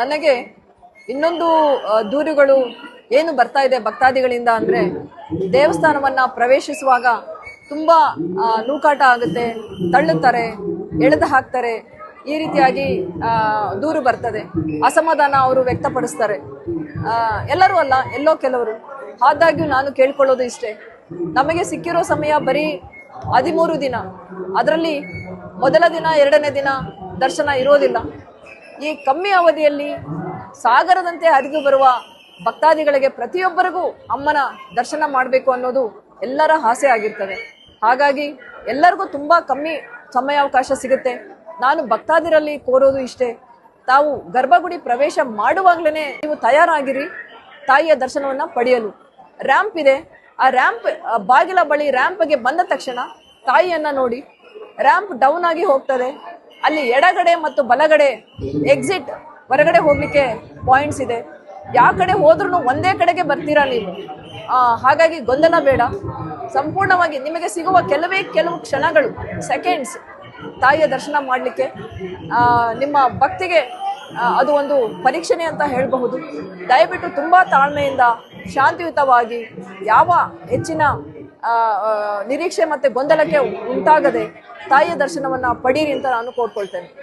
ನನಗೆ ಇನ್ನೊಂದು ದೂರುಗಳು ಏನು ಬರ್ತಾ ಇದೆ ಭಕ್ತಾದಿಗಳಿಂದ ಅಂದರೆ, ದೇವಸ್ಥಾನವನ್ನ ಪ್ರವೇಶಿಸುವಾಗ ತುಂಬ ನೂಕಾಟ ಆಗುತ್ತೆ, ತಳ್ಳುತ್ತಾರೆ, ಎಳೆದು ಹಾಕ್ತಾರೆ, ಈ ರೀತಿಯಾಗಿ ದೂರು ಬರ್ತದೆ. ಅಸಮಾಧಾನ ಅವರು ವ್ಯಕ್ತಪಡಿಸ್ತಾರೆ. ಎಲ್ಲರೂ ಅಲ್ಲ, ಎಲ್ಲೋ ಕೆಲವರು. ಆದಾಗ್ಯೂ ನಾನು ಕೇಳ್ಕೊಳ್ಳೋದು ಇಷ್ಟೇ. ನಮಗೆ ಸಿಕ್ಕಿರೋ ಸಮಯ ಬರೀ ಹದಿಮೂರು ದಿನ. ಅದರಲ್ಲಿ ಮೊದಲ ದಿನ, ಎರಡನೇ ದಿನ ದರ್ಶನ ಇರೋದಿಲ್ಲ. ಈ ಕಮ್ಮಿ ಅವಧಿಯಲ್ಲಿ ಸಾಗರದಂತೆ ಹರಿದು ಬರುವ ಭಕ್ತಾದಿಗಳಿಗೆ ಪ್ರತಿಯೊಬ್ಬರಿಗೂ ಅಮ್ಮನ ದರ್ಶನ ಮಾಡಬೇಕು ಅನ್ನೋದು ಎಲ್ಲರ ಆಸೆ ಆಗಿರ್ತದೆ. ಹಾಗಾಗಿ ಎಲ್ಲರಿಗೂ ತುಂಬ ಕಮ್ಮಿ ಸಮಯಾವಕಾಶ ಸಿಗುತ್ತೆ. ನಾನು ಭಕ್ತಾದಿರಲ್ಲಿ ಕೋರೋದು ಇಷ್ಟೇ. ತಾವು ಗರ್ಭಗುಡಿ ಪ್ರವೇಶ ಮಾಡುವಾಗಲೇ ನೀವು ತಯಾರಾಗಿರಿ. ತಾಯಿಯ ದರ್ಶನವನ್ನು ಪಡೆಯಲು. ರ್ಯಾಂಪ್ ಇದೆ. ಆ ರ್ಯಾಂಪ್ ಬಾಗಿಲ ಬಳಿ ರ್ಯಾಂಪ್ಗೆ ಬಂದ ತಕ್ಷಣ ತಾಯಿಯನ್ನು ನೋಡಿ. ರ್ಯಾಂಪ್ ಡೌನ್ ಆಗಿ ಹೋಗ್ತದೆ. ಅಲ್ಲಿ ಎಡಗಡೆ ಮತ್ತು ಬಲಗಡೆ ಎಕ್ಸಿಟ್ ಹೊರಗಡೆ ಹೋಗ್ಲಿಕ್ಕೆ ಪಾಯಿಂಟ್ಸ್ ಇದೆ. ಯಾವ ಕಡೆ ಹೋದ್ರೂ ಒಂದೇ ಕಡೆಗೆ ಬರ್ತೀರಾ ನೀವು? ಹಾಗಾಗಿ ಗೊಂದಲ ಬೇಡ. ಸಂಪೂರ್ಣವಾಗಿ ನಿಮಗೆ ಸಿಗುವ ಕೆಲವೇ ಕೆಲವು ಕ್ಷಣಗಳು ಸೆಕೆಂಡ್ಸ್ ತಾಯಿಯ ದರ್ಶನ ಮಾಡಲಿಕ್ಕೆ ನಿಮ್ಮ ಭಕ್ತಿಗೆ ಅದು ಒಂದು ಪರೀಕ್ಷಣೆ ಅಂತ ಹೇಳಬಹುದು. ದಯವಿಟ್ಟು ತುಂಬ ತಾಳ್ಮೆಯಿಂದ ಶಾಂತಿಯುತವಾಗಿ ಯಾವ ಹೆಚ್ಚಿನ ನಿರೀಕ್ಷೆ ಮತ್ತೆ ಗೊಂದಲಕ್ಕೆ ಉಂಟಾಗದೆ ತಾಯಿಯ ದರ್ಶನವನ್ನ ಪಡೀರಿ ಅಂತ ನಾನು ಕೋರ್ಕೊಳ್ತೇನೆ.